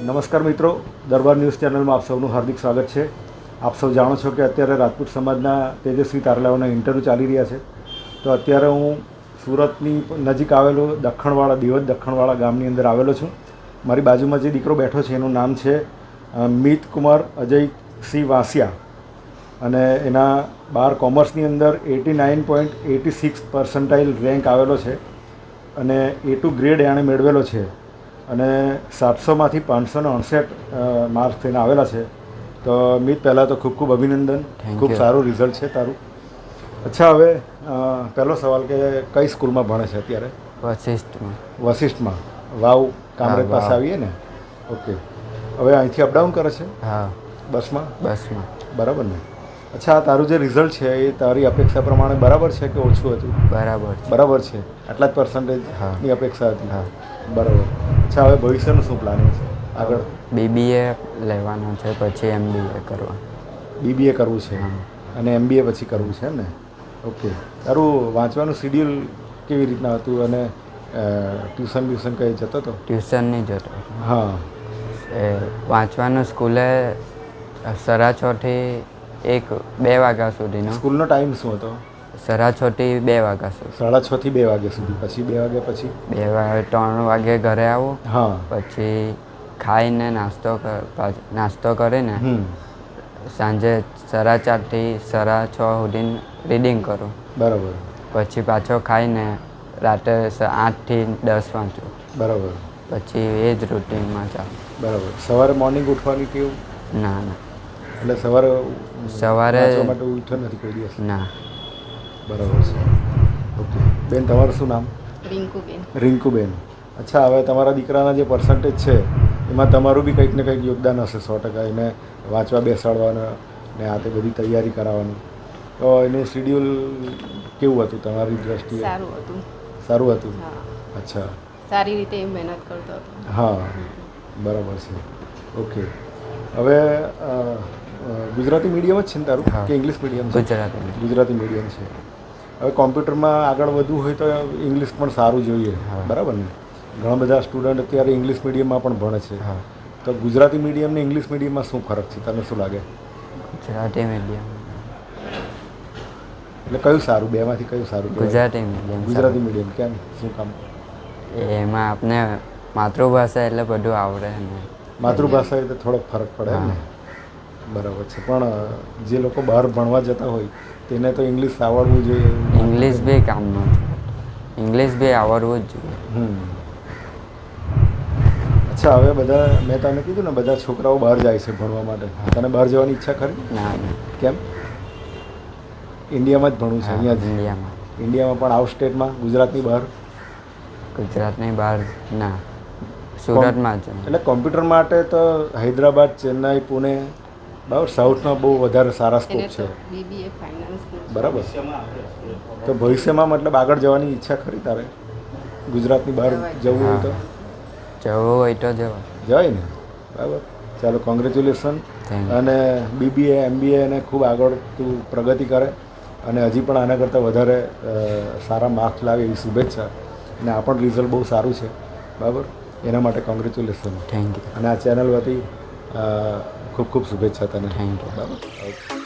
નમસ્કાર મિત્રો, દરબાર ન્યૂઝ ચેનલમાં આપ સૌનું હાર્દિક સ્વાગત છે. આપ સૌ જાણો છો કે અત્યારે રાજપૂત સમાજના તેજસ્વી તારલાઓના ઇન્ટરવ્યૂ ચાલી રહ્યા છે. તો અત્યારે હું સુરતની નજીક આવેલો દખણવાળા દિવસ દખણવાળા ગામની અંદર આવેલો છું. મારી બાજુમાં જે દીકરો બેઠો છે, એનું નામ છે મિત કુમાર અજયસિંહ વાસિયા. અને એના બાર કોમર્સની અંદર eighty nine point eighty six percentile rank આવેલો છે. અને એ ટુ ગ્રેડ એણે મેળવેલો છે. અને સાતસોમાંથી પાંચસો ને અડસઠ માર્ક્સ થઈને આવેલા છે. તો મિત પહેલાં તો ખૂબ ખૂબ અભિનંદન. ખૂબ સારું રિઝલ્ટ છે તારું. અચ્છા હવે પહેલો સવાલ કે કઈ સ્કૂલમાં ભણે છે અત્યારે? વશિષ્ઠમાં વશિષ્ઠમાં વાવ કામરેજ પાસે આવીએ ને? ઓકે. હવે અહીંથી અપડાઉન કરે છે? હા. બસમાં? બસમાં. બરાબર ને? અચ્છા આ તારું જે રિઝલ્ટ છે એ તારી અપેક્ષા પ્રમાણે બરાબર છે કે ઓછું હતું? બરાબર બરાબર છે. આટલા જ પર્સન્ટેજની. અપેક્ષા હતી? હા. બરાબર. અચ્છા હવે ભવિષ્યનું શું પ્લાનિંગ છે? આગળ. બીબીએ લેવાનું છે પછી એમબીએ કરવા. બીબીએ કરવું છે. અને એમબીએ પછી કરવું છે ને? ઓકે તારું વાંચવાનું શિડ્યુલ કેવી રીતના હતું અને ટ્યુશન ટ્યુશન કઈ જતો હતો? ટ્યુશન નહીં જતો હા. એ વાંચવાનું સ્કૂલે સરા છથી એક બે વાગ્યા સુધીનો. સ્કૂલનો ટાઈમ શું હતો? સાડા છથી બે વાગ્યા સુધી. સાડા છ થી બે વાગ્યા સુધી. પછી બે વાગ્યા પછી? બે વાગે ત્રણ વાગે ઘરે આવો. હા. પછી ખાઈને નાસ્તો કર નાસ્તો કરીને સાંજે સાડા ચારથી સાડા છ સુધી રીડિંગ કરું. બરાબર. પછી પાછો ખાઈને રાતે આઠથી દસ વાંચું. બરાબર. પછી એ જ રૂટીનમાં ચાલું બરાબર. સવારે મોર્નિંગ ઉઠવાની કેવું ના ના. એટલે સવારે સવારે- માટે ઉઠ્યો નથી કોઈ દિવસ? ના. બરાબર છે. ઓકે. બેન તમારું શું નામ? રિંકુબેન. રિંકુબેન. અચ્છા હવે તમારા દીકરાના જે પર્સન્ટેજ છે એમાં તમારું બી કંઈક ને કંઈક યોગદાન હશે સો ટકા. એને વાંચવા બેસાડવાના ને આ તે બધી તૈયારી કરાવવાની. તો એનું શિડ્યુલ કેવું હતું તમારી દ્રષ્ટિએ? સારું હતું. સારું હતું? અચ્છા. સારી રીતે એ મહેનત કરતો હતો. હા. બરાબર છે. ઓકે. હવે ગુજરાતી મીડિયમ જ છે ને તારું? કે ઇંગ્લિશ મીડિયમ છે? ગુજરાતી મીડિયમ છે. હવે કોમ્પ્યુટરમાં આગળ વધવું હોય તો ઇંગ્લિશ પણ સારું જોઈએ. બરાબર ને? ઘણા બધા સ્ટુડન્ટ અત્યારે ઇંગ્લિશ મીડિયમમાં પણ ભણે છે. હા. તો ગુજરાતી મીડિયમ ને ઇંગ્લિશ મીડિયમમાં શું ફરક છે? તને શું લાગે? ગુજરાતી મીડિયમ એટલે કયું સારું? બેમાંથી કયું સારું? ગુજરાતી મીડિયમ ગુજરાતી મીડિયમ કેમ? શું કામ? એમાં આપને માતૃભાષા એટલે બધું આવડે ને. માતૃભાષા એટલે થોડોક ફરક પડે ને? બરાબર છે. પણ જે લોકો બહાર ભણવા જતા હોય તેને તો ઇંગ્લિશ આવડવું જોઈએ. ઇંગ્લિશ બે કામ નથી ઇંગ્લિશ બે આવડવું જ જોઈએ. અચ્છા હવે બધા મેં તમને કીધું ને બધા છોકરાઓ બહાર જાય છે ભણવા માટે. તને બહાર જવાની ઈચ્છા ખરી? ના કેમ? ઇન્ડિયામાં જ ભણવું છે અહીંયા જ. ઇન્ડિયામાં ઇન્ડિયામાં પણ આઉટ સ્ટેટમાં ગુજરાતની બહાર? ગુજરાતની બહાર ના. સુરતમાં જ. એટલે કોમ્પ્યુટર માટે તો હૈદરાબાદ ચેન્નાઈ પુણે બરાબર સાઉથમાં બહુ વધારે સારા સ્કોપ છે. બરાબર. તો ભવિષ્યમાં મતલબ આગળ જવાની ઈચ્છા ખરી તારે? ગુજરાતની બહાર જવું હોય તો? જવું હોય તો જવા જવાય ને? બરાબર. ચાલો કોંગ્રેચ્યુલેશન અને બીબીએ એમબીએ એને ખૂબ આગળ તું પ્રગતિ કરે અને હજી પણ આના કરતાં વધારે સારા માર્ક્સ લાવે એવી શુભેચ્છા. અને આ પણ રિઝલ્ટ બહુ સારું છે. બરાબર? એના માટે કોંગ્રેચ્યુલેશન થેન્ક યુ અને આ ચેનલ વતી ખૂબ ખૂબ શુભેચ્છા તને. Thank you